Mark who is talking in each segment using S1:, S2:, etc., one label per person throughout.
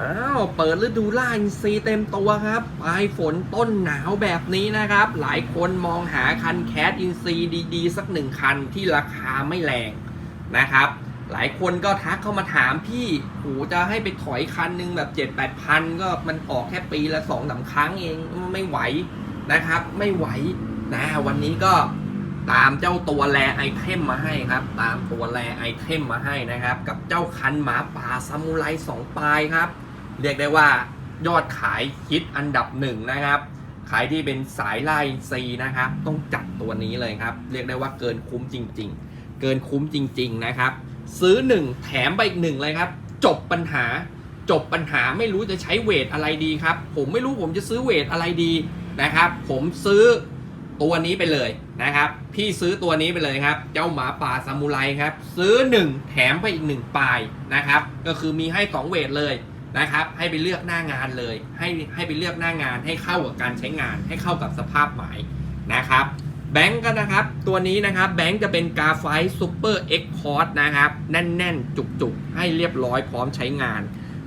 S1: อ้าวเปิดฤดูล่าอินซีเต็มตัวครับปลายฝนต้นหนาวแบบนี้นะครับ หลายคนมองหาคันแคสอินซีดีๆ สักหนึ่งคันที่ราคาไม่แรงนะครับ หลายคนก็ทักเข้ามาถามพี่โหจะให้ไปถอยคันหนึ่งแบบเจ็ดแปดพันก็มันออกแค่ปีละสองสามครั้งเองไม่ไหวนะครับ ไม่ไหวนะวันนี้ก็ตามเจ้าตัวแรไอเทมมาให้ครับ ตามตัวแรไอเทมมาให้นะครับ กับเจ้าคันหมาป่าซามูไรสองปลายครับ เรียกได้ว่ายอดขายฮิตอันดับหนึ่งนะครับ ขายที่เป็นสายไล่ซีนะครับ ต้องจัดตัวนี้เลยครับ เรียกได้ว่าเกินคุ้มจริง ๆ เกินคุ้มจริง ๆนะครับ ซื้อหนึ่งแถมไปอีกหนึ่งเลยครับ จบปัญหา จบปัญหาไม่รู้จะใช้เวทอะไรดีครับ ผมไม่รู้ผมจะซื้อเวทอะไรดีนะครับ ผมซื้อตัวนี้ไปเลยนะครับ พี่ซื้อตัวนี้ไปเลยครับ เจ้าหมาป่าซามูไรครับ ซื้อหนึ่งแถมไปอีกหนึ่งปลายนะครับ ก็คือมีให้สองเวทเลย นะครับ ให้ไปเลือกหน้างานเลย ให้ให้ไปเลือกหน้างาน ให้เข้ากับการใช้งาน ให้เข้ากับสภาพหมายนะครับแบงก์ก็นะครับ ตัวนี้นะครับแบงก์จะเป็นกาไฟซูเปอร์เอ็กพอร์ตนะครับ แน่นๆ จุกๆ ให้เรียบร้อยพร้อมใช้งาน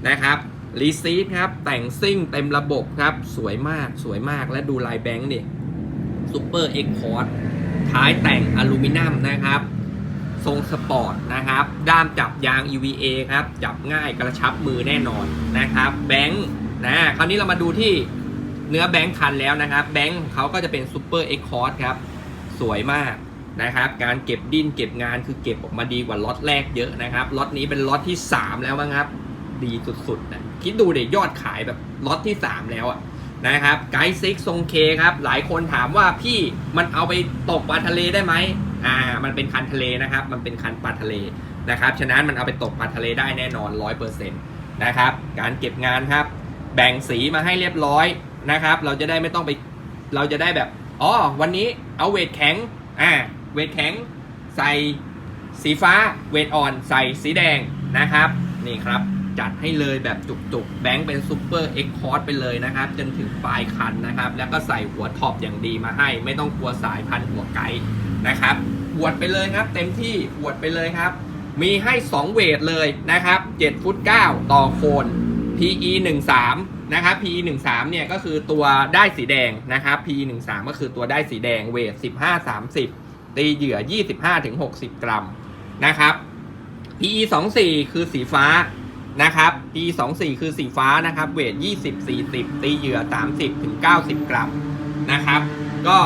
S1: นะครับรีซีทครับ แต่งซิ่งเต็มระบบครับ สวยมากสวยมากและดูลายแบงก์ดิซูเปอร์เอ็กพอร์ตท้ายแต่งอลูมิเนียมนะครับ ทรงสปอร์ตนะครับ ด้ามจับยาง EVA ครับ จับง่ายกระชับมือแน่นอนนะครับ แบงค์นะ คราวนี้เรามาดูที่เนื้อแบงค์คันแล้วนะครับ แบงค์เขาก็จะเป็นซูเปอร์เอ็กคอร์ครับ สวยมากนะครับ การเก็บดิ้นเก็บงานคือเก็บออกมาดีกว่าล็อตแรกเยอะนะครับ ล็อตนี้เป็นล็อตที่ 3 แล้วมั้งครับ ดีสุดๆนะคิดดูเดี๋ยยอดขายแบบล็อตที่ 3 แล้วอะนะครับ ไกด์ซิกทรงเคครับ หลายคนถามว่าพี่มันเอาไปตกปลาทะเลได้ไหม อ่ามันเป็นคันทะเลนะครับ มันเป็นคันปลาทะเลนะครับฉะนั้นมันเอาไปตกปลาทะเลได้แน่นอนร้อยเปอร์เซ็นต์นะครับการเก็บงานครับ แบ่งสีมาให้เรียบร้อยนะครับ เราจะได้ไม่ต้องไปเราจะได้แบบอ๋อวันนี้เอาเวทแข็งอ่าเวทแข็งใส่สีฟ้าเวทอ่อนใส่สีแดงนะครับนี่ครับจัดให้เลยแบบจุกๆ แบงค์เป็นซูเปอร์เอ็กคอร์ไปเลยนะครับ จนถึงปลายคันนะครับ แล้วก็ใส่หัวท็อปอย่างดีมาให้ ไม่ต้องกลัวสายพันหัวไกด์ นะครับหวดไปเลยครับ เต็มที่หวดไปเลยครับ มีให้ 2 เวทเลยนะครับ 7 ฟุต 9 ต่อโคน PE 1 3นะครับ PE 1 3เนี่ยก็คือตัวได้สีแดงนะครับ PE 1 3ก็คือตัวได้สีแดงเวท 15 30 ตีเหยื่อ 25ถึง60 กรัมนะครับ PE 2 4 คือสีฟ้านะครับ PE 2 4 คือสีฟ้านะครับ เวท 20 40 ตีเหยื่อ 30ถึง90 กรัมนะครับ ก็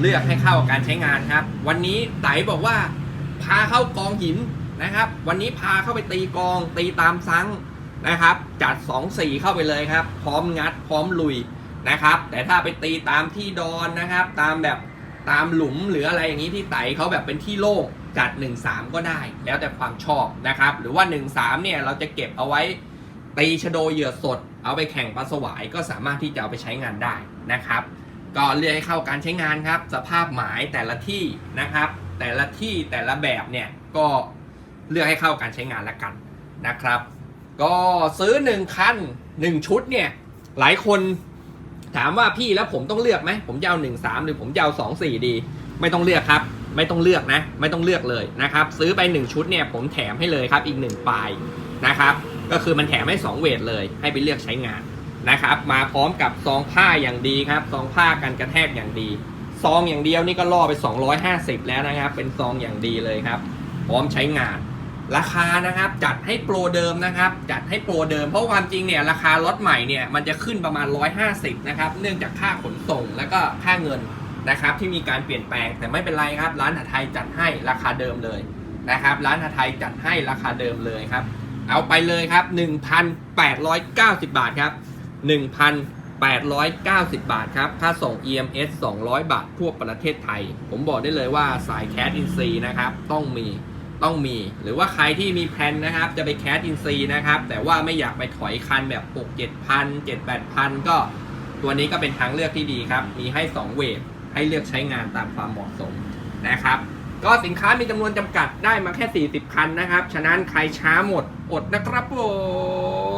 S1: เลือกให้เข้ากับการใช้งานครับ วันนี้ไตบอกว่า พาเข้ากองหินนะครับ วันนี้พาเข้าไปตีกองตีตามซังนะครับ จัด 2 4 เข้าไปเลยครับ พร้อมงัดพร้อมลุยนะครับ แต่ถ้าไปตีตามที่ดอนนะครับ ตามแบบตามหลุมหรืออะไรอย่างนี้ที่ไตเขาแบบเป็นที่โล่งจัด 1-3 ก็ได้ แล้วแต่ความชอบนะครับ หรือว่า 1-3 เนี่ยเราจะเก็บเอาไว้ตีชโดเหยื่อสด เอาไปแข่งปลาสวายก็สามารถที่จะเอาไปใช้งานได้นะครับ ก็เลือกให้เข้าการใช้งานครับ สภาพหมายแต่ละที่นะครับ แต่ละที่แต่ละแบบเนี่ยก็เลือกให้เข้าการใช้งานละกันนะครับ ก็ซื้อ 1 คัน 1 ชุดเนี่ยหลายคนถามว่าพี่แล้วผมต้องเลือกไหมผมจะเอา1 3หรือผมจะเอา2 4ดี ไม่ต้องเลือกครับ ไม่ต้องเลือกนะ ไม่ต้องเลือกเลยนะครับ ซื้อไป 1 ชุดเนี่ยผมแถมให้เลยครับอีก1ปลายนะครับ ก็คือมันแถมให้2เวทเลยให้ไปเลือกใช้งาน นะครับ มาพร้อมกับซองผ้าอย่างดีครับซองผ้ากันกระแทกอย่างดีซองอย่างเดียวนี่ก็ล่อไป 250 แล้วนะครับ เป็นซองอย่างดีเลยครับ พร้อมใช้งาน ราคานะครับจัดให้โปรเดิมนะครับ จัดให้โปรเดิมเพราะความจริงเนี่ยราคารถใหม่เนี่ยมันจะขึ้นประมาณ 150 นะครับ เนื่องจากค่าขนส่งแล้วก็ค่าเงินนะครับ ที่มีการเปลี่ยนแปลงแต่ไม่เป็นไรครับ ร้านหาไทยจัดให้ราคาเดิมเลยนะครับ ร้านหาไทยจัดให้ราคาเดิมเลยครับ เอาไปเลยครับ 1,890 บาทครับ 1,890 บาทครับ ค่าส่ง EMS 200 บาท ทั่วประเทศไทย ผมบอกได้เลยว่าสายแคสอินซีนะครับ ต้องมี ต้องมี หรือว่าใครที่มีแพลนนะครับ จะไปแคสอินซีนะครับ แต่ว่าไม่อยากไปถอยคันแบบ 6 7พัน7 8พันก็ ตัวนี้ก็เป็นทางเลือกที่ดีครับ มีให้ 2 เวทให้เลือกใช้งานตามความเหมาะสมนะครับ ก็สินค้ามีจำนวนจำกัดได้มาแค่ 40 คันนะครับ ฉะนั้นใครช้าหมด อดนะครับผม